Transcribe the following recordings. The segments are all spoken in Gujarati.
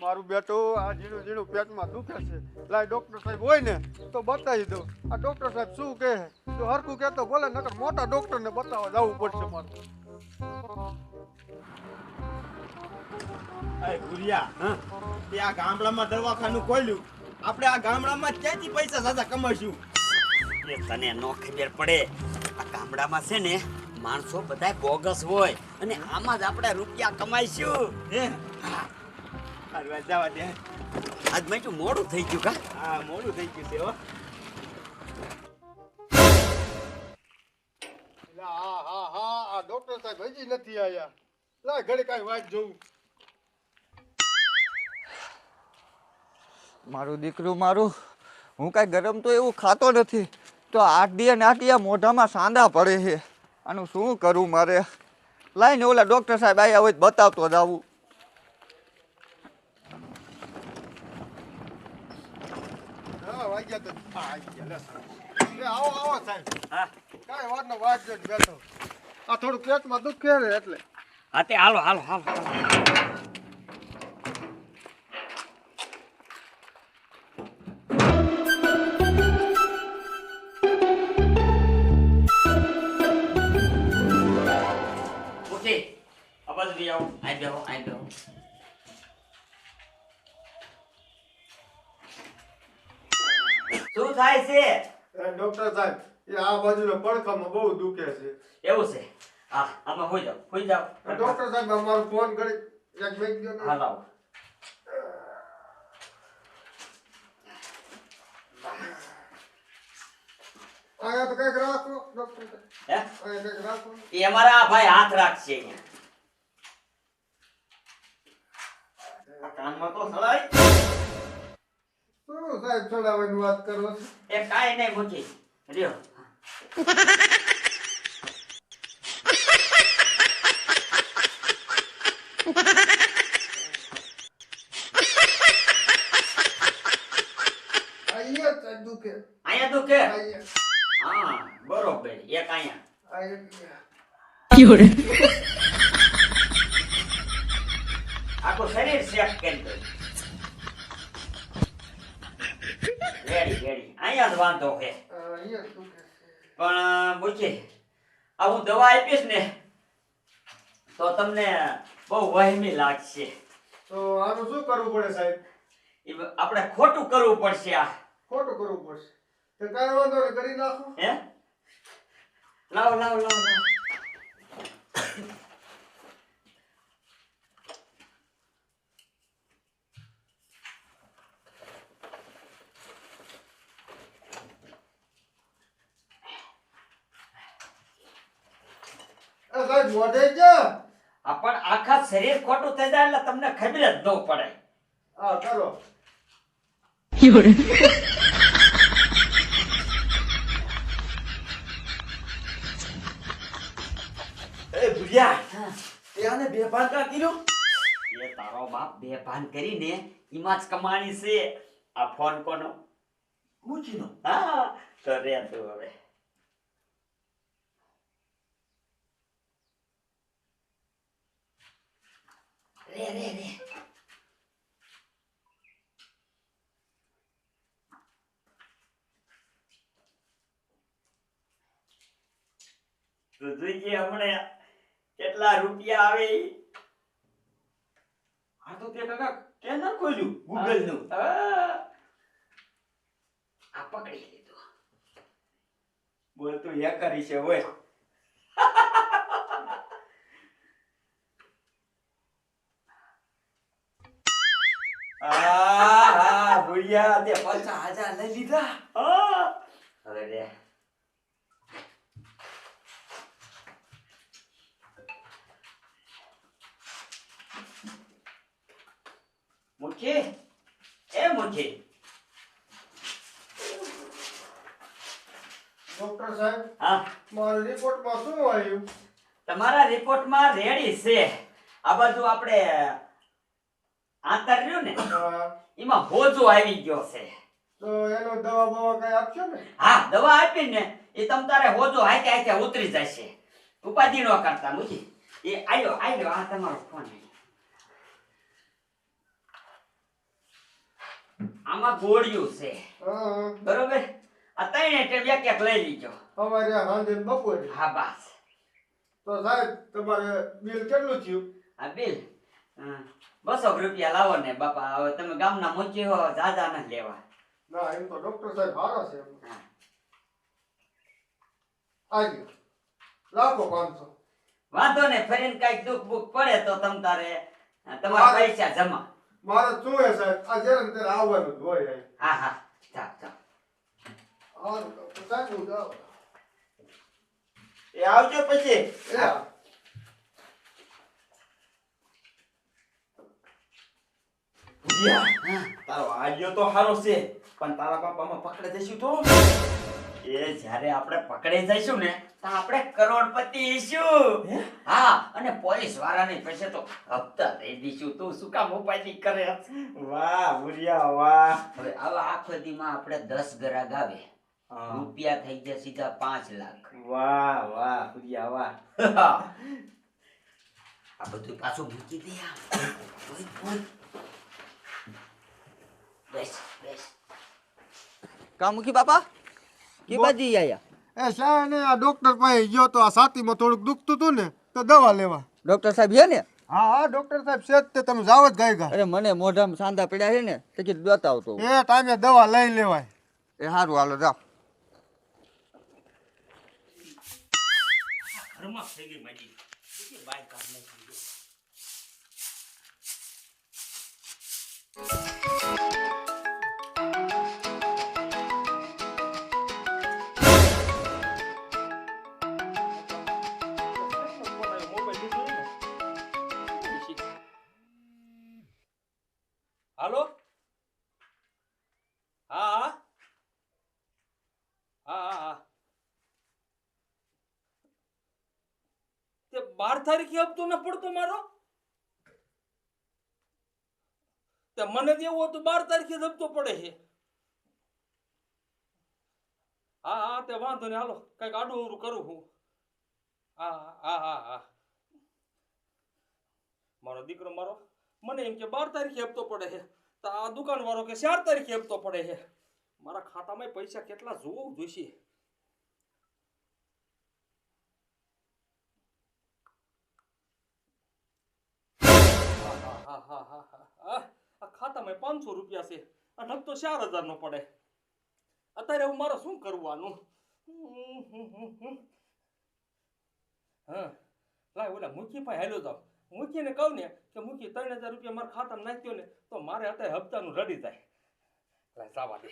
મારું બેટું આ ઝીણું ઝીણું પેટમાં દુખે છે. લાય ડોક્ટર સાહેબ હોય ને તો બતાવી દો આ ડોક્ટર સાહેબ શું કહે? તો હરખું કહેતો બોલે નકર મોટા ડોક્ટરને બતાવવા જવું પડશે મારે. ગુરિયા તે આ ગામડામાં દવાખાનું ખોલ્યું. આપણે આ ગામડામાં ક્યાંથી પૈસા સાચા કમાઈશું? એ તને નો ખબર પડે આ ગામડામાં છે ને માણસો બધા બોગસ હોય અને આમાં જ આપણે રૂપિયા કમાઈશું. હે? હારવા જવા દે. આજ મેં મોડું થઈ ગયું કા? હા મોડું થઈ ગયું છે હો. હા હા હા આ ડોક્ટર સાહેબ હજી નથી આયા. લા ઘડી કાંઈ વાત જોઉં. મારું દીકરું મારું હું કાંઈ ગરમ તો એવું ખાતો નથી. તો આઠ દિયા ને આઠ મોઢામાં સાંદા પડે છે. આનું શું કરું મારે? લાઈને ઓલા ડૉક્ટર સાહેબ આવ્યા હોય તો બતાવતો જાવું તો આવી ગયા લે. એ આવો આવો સાહેબ. હા. કાંઈ વાત નો વાત જોઈને બેઠો આ થોડું પેટમાં દુખે ને એટલે. હા તે હાલો હાલો હાલો. આઈ બેહો આઈ બેહો. શું થાય છે? ડોક્ટર સાહેબ એ આ બાજુના પડખામાં બહુ દુખે છે. એવું છે? હા આમાં હોઈ જાવ હોઈ જાવ ડોક્ટર સાહેબ અમારો ફોન કરી એક મેક દો. હા લાવો. આયા તો કંઈક રાખો ડોક્ટર હે? અહીંયા કંઈક રાખો. એ અમારા ભાઈ હાથ રાખશે અહીંયા. કાનમાં તો સળાય. શું સાહેબ ચડાવવાની વાત કરો એ કાંઈ નહીં મૂકી લ્યો અહીંયા દુખે. અહીંયા દુખે? અહીંયા. હા બરોબર. એક અહીંયા શરીર શેક કરી દો રેડી રેડી. અહીંયા જ વાંધો છે. પણ મૂકી આ હું દવા આપીશ ને તો તમને બહુ વહેમી લાગશે. તો આનું શું કરવું પડે સાહેબ? આપણે ખોટું કરવું પડશે આ. ખોટું કરવું પડશે. તો કાંઈ વાંધો કરી નાખો. હે? લાવ લાવ લાવો. લાવો વધે છે. આ પણ આખા શરીર ખોટું થઈ જાય એટલે તમને ખબર જ ન પડે. હા ચલો. એ કા કર્યું? એ તારો બાપ બે ભાન કરીને એમાં જ કમાણી છે. આ ફોન કોનો? મૂકીનો હા તો રે તું હવે. રે રે રે તું હમણાં કેટલા રૂપિયા આવે ઈ. આ તો તે કાકા કેનર ખોલ્યું ગૂગલનું આ પકડી લીધું. બોલ તું હે કરી છે હોય આ હા ગુરિયા તે પચાસ હજાર લઈ લીધા હા હવે લે મુખી એ મુખી ડોક્ટર સાહેબ હા. મારા રિપોર્ટમાં શું આવ્યું? તમારા રિપોર્ટમાં રેડી છે. આ બધું આપણે આંતર રહ્યું ને એમાં હોજો આવી ગયો છે. તો એનો દવા બવા કઈ આપશો ને? હા દવા આપી ને એ તમ તારે હોજો હાથે હાથે ઉતરી જશે. ઉપાધિ ન કરતા મુજી. એ આયો આયો આ તમારો ફોન આમાં ગોળિયું છે. બરોબર? આ ટેબિયા એક લઈ લીજો અમારે સાંજે બપોરે. હા બસ. તો સાહેબ તમારે બિલ કેટલું થયું? આ બિલ? હા, બસો રૂપિયા લાવો ને બાપા. હવે તમે ગામના મોચી હો જાજા ન લેવા. ના એમ તો ડોક્ટર સાહેબ સારા છે. આવી. રાખો પાંચસો. વાંધો ને ફરીને કંઈક દુઃખ બુખ પડે તો તમ તારે તમારા પૈસા જમા. મારે શું હે સાહેબ? આ જેમ ત્યારે આવવાનું જ હોય હા હા ચાલ ચાલ હારું, તો સાહેબ હું જાઉં. એ આવજો પછી. તારો આડિયો તો સારો છે પણ તારા બાપામાં પકડે જઈશું તો? એ જ્યારે આપણે પકડી જઈશું ને તો આપણે કરોડપતિ ઈશું. હા? અને પોલીસ વાળાની પાસે તો હપ્તા દઈ દઈશું. તું શું કામ ઉપાધિ કરે? વાહ ભુરિયા વાહ. હવે આવા આખો દીમાં આપણે દસ ગરા હા. રૂપિયા થઈ ગયા સીધા પાંચ લાખ. વાહ વાહ ભુરિયા વાહ. આ બધું પાછું મૂકી દે આ. ઓય, ઓય. બેસ બેસ. બાપા? કે બાજી આયા? એ શા ને આ ડોક્ટર પાસે ગયો તો આ છાતીમાં થોડુંક દુખતું હતું ને તો દવા લેવા. ડોક્ટર સાહેબ છે ને? હા હા ડોક્ટર સાહેબ છે તે તમે જાવ જ ગાય ગા અરે મને મોઢામાં સાંધા પડ્યા છે ને તે કીધું બતાવતો એ ટાઈમે દવા લઈ લેવાય. એ સારું હાલો જાઓ. ઘરમાં થઈ ગઈ મારી બીજી બાય કાઢ નાખી દે. બાર તારીખે હપ્તો ન પડતો મારો? તે મને દેવો તો બાર તારીખે જ હપ્તો પડે છે. હા હા, તે વાંધો ને હાલો, કંઈક આડું અવરું કરું હું. હા હા હા હા મારો દીકરો, મારો, મને એમ કે બાર તારીખે હપ્તો પડે છે. તો આ દુકાન વાળો કે ચાર તારીખે હપ્તો પડે છે. મારા ખાતામાં પૈસા કેટલા જોવું જોઈશે? આ પાંચસો રૂપિયા છે અને હપ્તો ચાર હજાર નો પડે. અત્યારે હું મારે શું કરવાનું. હા લાય ઓલા મૂકી ભાઈ હેલો જાવ મૂકીને કહું ને કે મૂકી ત્રણ હજાર રૂપિયા મારા ખાતામાં નાખ્યો ને તો મારે અત્યારે હપ્તાનું રડી જાય. લાય જવા દે.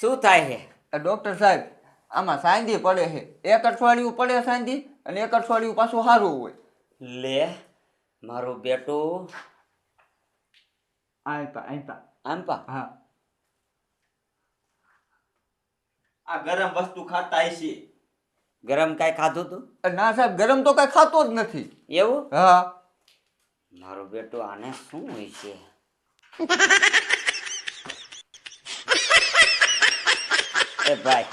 શું થાય છે? ડૉક્ટર સાહેબ આમાં સાંધી પડે છે. એક અઠવાડિયું પડે સાંધી અને એક અઠવાડિયું પાછું સારું હોય. લે મારું બેટું આંપા આંપા આમ પા હા આ ગરમ વસ્તુ ખાતા હશે ગરમ કાંઈ ખાધું તું? ના સાહેબ ગરમ તો કઈ ખાતો જ નથી. એવું? હા. મારો બેટો આને શું હોય છે? એ ભાઈ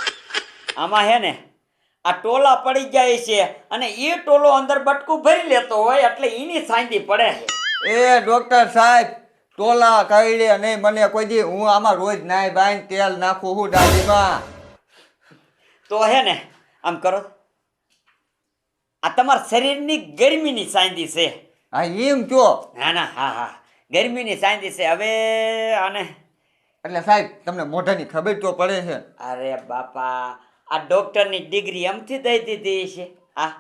આમાં હે ને આ ટોલા પડી જાય છે અને એ ટોલો અંદર બટકું ભરી લેતો હોય એટલે એની સાંધી પડે છે. એ ડોક્ટર સાહેબ ટોલા કઈડે નહીં મને કોઈ દી હું આમાં રોજ નાય બાઈને તેલ નાખું હું દાદીમાં તો હે ને આમ કરો. આ તમારા શરીરની ગરમીની સાંધી છે. હા એમ કયો? ના ના હા હા. ગરમીની સાંધી છે. હવે આને એટલે સાહેબ તમને મોઢાની ખબર તો પડે છે. અરે બાપા આ ડોક્ટરની ડિગ્રી એમથી દઈ દીધી છે. આ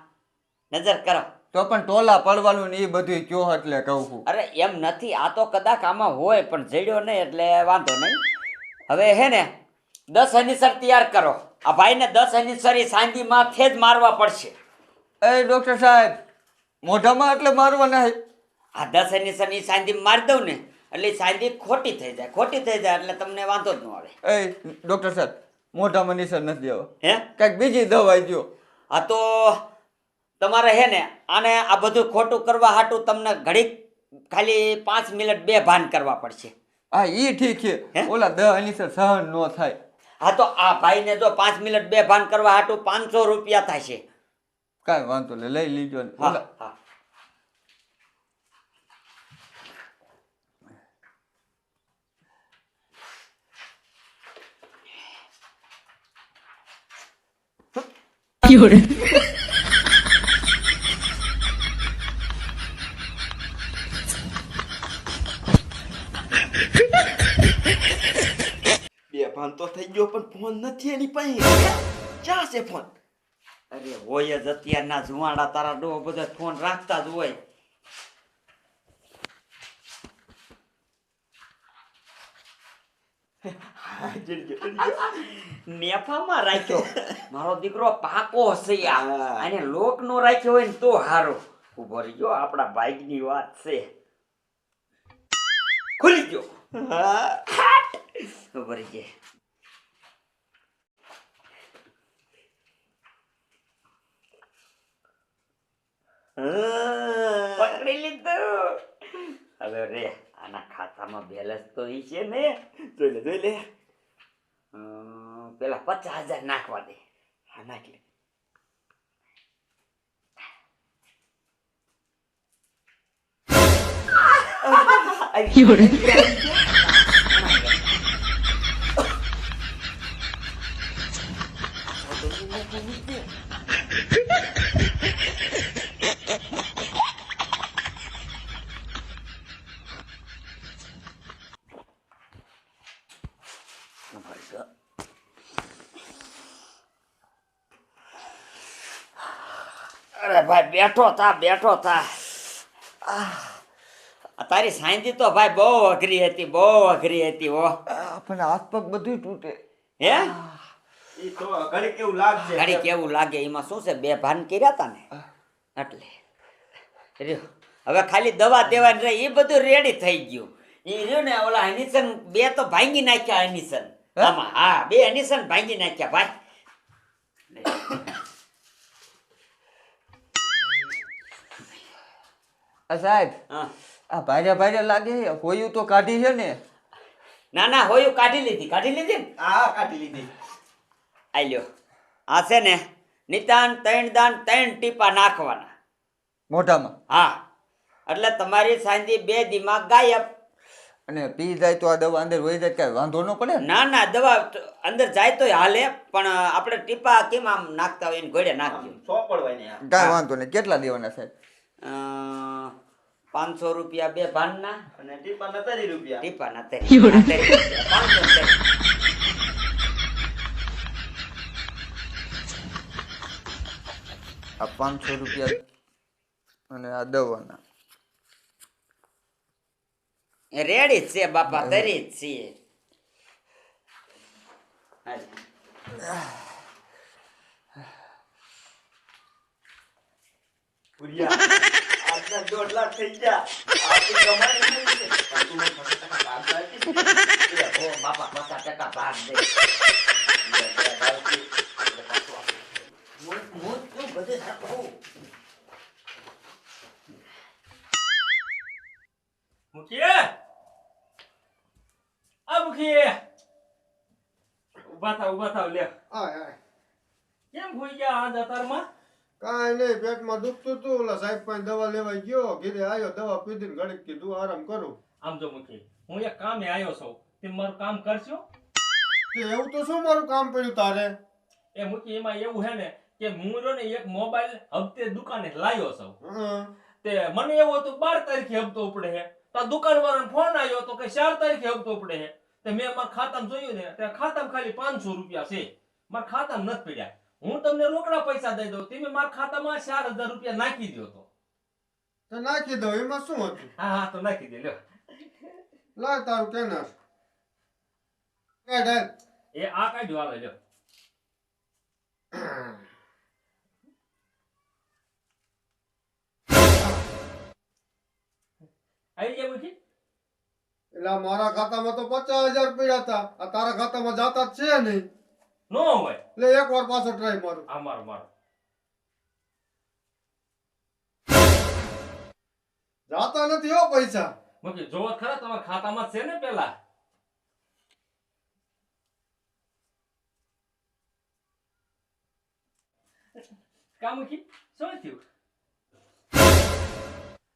નજર કરો. તો પણ ટોલા પડવાનું ને એ બધું કયો એટલે કહું છું. અરે એમ નથી આ તો કદાચ આમાં હોય પણ જડ્યો નહીં એટલે વાંધો નહીં. હવે હે ને દસ અનિસર તૈયાર કરો. આ ભાઈને દસ અનિસર એ સાંજીમાં થે જ મારવા પડશે. એ ડૉક્ટર સાહેબ મોઢામાં એટલે મારવા નહીં. આ દસ અનિસરની સાંજી મારી દઉં ને એટલે સાંજી સાંધી ખોટી થઈ જાય ખોટી થઈ જાય એટલે તમને વાંધો જ ન આવે. એ ડૉક્ટર સાહેબ મોઢામાં નિસર નથી દેવા. હે? કંઈક બીજી દવા દ્યો આ તો તમારે હે ને આને આ બધું ખોટું કરવા હાટું તમને ઘડીક ખાલી પાંચ મિનિટ બે ભાન કરવા પડશે. હા એ ઠીક છે. ઓલા દહ અનિસર સહન નો થાય. હા તો આ ભાઈને જો પાંચ મિનિટ બે ભાન કરવા હાટું પાંચસો રૂપિયા થાય છે કાંઈ વાંધો લે લઈ લીજો. હા હા. You're બે ભાન તો થઈ ગયો પણ ફોન નથી એની પાસે. ક્યાં છે ફોન? અરે હોય જ અત્યારના જુવાડા તારા ડો બધા ફોન રાખતા જ હોય. નેફામાં રાખ્યો. મારો દીકરો પાકો છે. અને લોક નો રાખ્યો હોય ને તો હારો. ઊભો રહી ગયો આપણા બાઈકની વાત છે. ખુલી ગયો. ખબર છે. પકડી લીધું. હવે રે આના ખાતામાં બેલેન્સ તો ઈ છે ને. જોઈ લે જોઈ લે. પેલા પચાસ હજાર નાખવા દે. હા નાખ લે અરે ભાઈ બેઠો થા બેઠો થા. આ તારી સાંધી તો ભાઈ બહુ અઘરી હતી બહુ અઘરી હતી ઓ પણ હાથ પગ બધું તૂટે. હે? ઈ તો ઘડી કેવું ઘડી કેવું લાગે એમાં શું છે? બે ભાન કર્યા તા ને? એટલે. રહ્યો. હવે ખાલી દવા દેવાની રહી એ બધું રેડી થઈ ગયું. એ રહ્યું ને ઓલા હનીસન બે તો ભાંગી નાખ્યા હનીસન હે? આમાં હા બે હનીસન ભાંગી નાખ્યા ભાઈ. સાહેબ હા. આ ભારે ભારે લાગે છે. હોયું તો કાઢી છે ને. ના ના હોયું કાઢી લીધી કાઢી લીધી ને હા કાઢી લીધી. આલ્યો આ છે ને નિતાન ત્રણ દાન ત્રણ ટીપા નાખવાના. મોઢામાં. હા. એટલે તમારી સાંજી બે દિમાગ ગાયબ. અને પી જાય તો આ દવા અંદર વહી જાય કાંઈ વાંધો ન પડે ને? ના ના દવા અંદર જાય તો હાલે પણ આપણે ટીપા કેમ આમ નાખતા હોય એને ઘોડે નાખજો સોપડવાય ને આ. કાંઈ વાંધો નહીં. કેટલા દેવાના સાહેબ? પાંચસો રૂપિયા બે ભાનના અને ટીપા ના તરી રૂપિયા. ટીપા ના તે પાંચસો આ પાંચસો રૂપિયા અને આ દવાના. રેડી જ છે બાપા તરી જ છીએ. ભુરિયા, આજના દોઢ લાખ થઈ ગયા. આપણી કમાણી થઈ છે. આ મુખી ઊભા થા ઊભા થાવ લે આય આય કેમ ભૂઈ ગયા આ જતારમાં કાંઈ નહીં પેટમાં દુખતું હતું ઓલા સાહેબ પાસે દવા લેવા ગયો ઘીરે આવ્યો દવા પીધી ઘડીક કીધું આરામ કરું. આમ જો મુખી હું એક કામે આવ્યો છું તે મારું કામ કરશો? કે એવું તો શું મારું કામ પડ્યું તારે? એ મુખી એમાં એવું હે ને કે હું રો ને એક મોબાઈલ હપ્તે દુકાને લાવ્યો છું. તે મને એવું હતું બાર તારીખે હપ્તો ઉપડે હે તો દુકાન વાળો ફોન આવ્યો તો કે ચાર તારીખે હપ્તો ઉપડે હે તે મેં મારા ખાતામાં જોયું ને તે ખાતામાં ખાલી પાંચસો રૂપિયા છે. મારા ખાતામાં નથી પડ્યા. હું તમને રોકડા પૈસા દઈ દઉં તમે મારા ખાતામાં ચાર હજાર રૂપિયા નાખી દો તો. તો નાખી દો એમાં શું હતું? હા હા તો નાખી દે લ્યો. લા તારું કેનર કાઢ. એ આ કાઢ્યો આવે લ્યો. આવી ગયા મુખી? એટલે મારા ખાતામાં તો પચાસ હજાર રૂપિયા હતા. આ તારા ખાતામાં જાતા જ છે નહીં. નો હોય. એટલે એક વાર પાછો ટ્રાય મારું. હા મારો મારો. જાતા નથી હો પૈસા. મકે જોવો ખરા તમારા ખાતામાં છે ને પેલા? કા મુખી? શું થયું?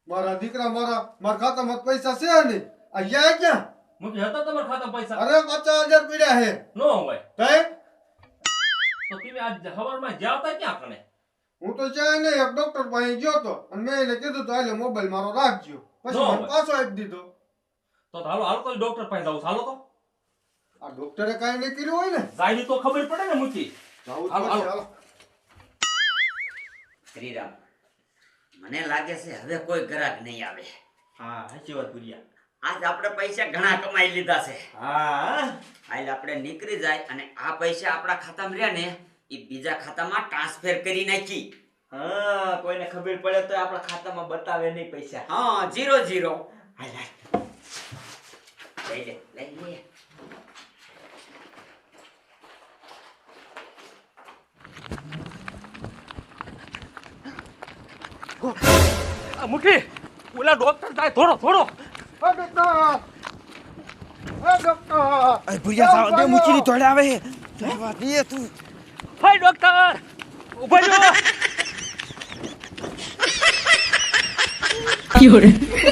મારા દીકરા મારા મારા ખાતામાં પૈસા છે નહીં. અહીંયા ક્યાં? મુખી હતા તમારા ખાતામાં પૈસા? અરે પચાસ હજાર પડ્યા હે નો હોય. કઈ તો તમે આજ હવારમાં જ્યાં હતા ક્યાં કણે? હું તો જાય ને એક ડોક્ટર પાસે ગયો તો અને મેં એને કીધું તો હાલે મોબાઈલ મારો રાખજો. પછી મને પાછો આપી દીધો. તો હાલો હાલો તો ડોક્ટર પાસે જાવ હાલો તો. આ ડોક્ટરે કાંઈ નહીં કર્યું હોય ને? જાય તો ખબર પડે ને મુચી જાવ હાલો, હાલો. હાલો. શ્રીરામ મને લાગે છે હવે કોઈ ગ્રાહક નહીં આવે. હા સાચી વાત ગુરિયા આજ આપણે પૈસા ઘણા કમાઈ લીધા છે. હા. હાલ આપણે નીકળી જાય અને આ પૈસા આપણા ખાતામાં રહ્યા ને એ બીજા ખાતામાં ટ્રાન્સફર કરી નાખી. હા કોઈને ખબર પડે તો આપણા ખાતામાં બતાવે નહીં પૈસા. હા જીરો જીરો લઈ લે લઈ લે. આ મૂકી ઓલા ડોક્ટર જાય થોડો થોડો. ડોક્ટર સાવ દે મૂકીની તોડે આવે દે તું. Hi doctor. ઊભા રહ્યો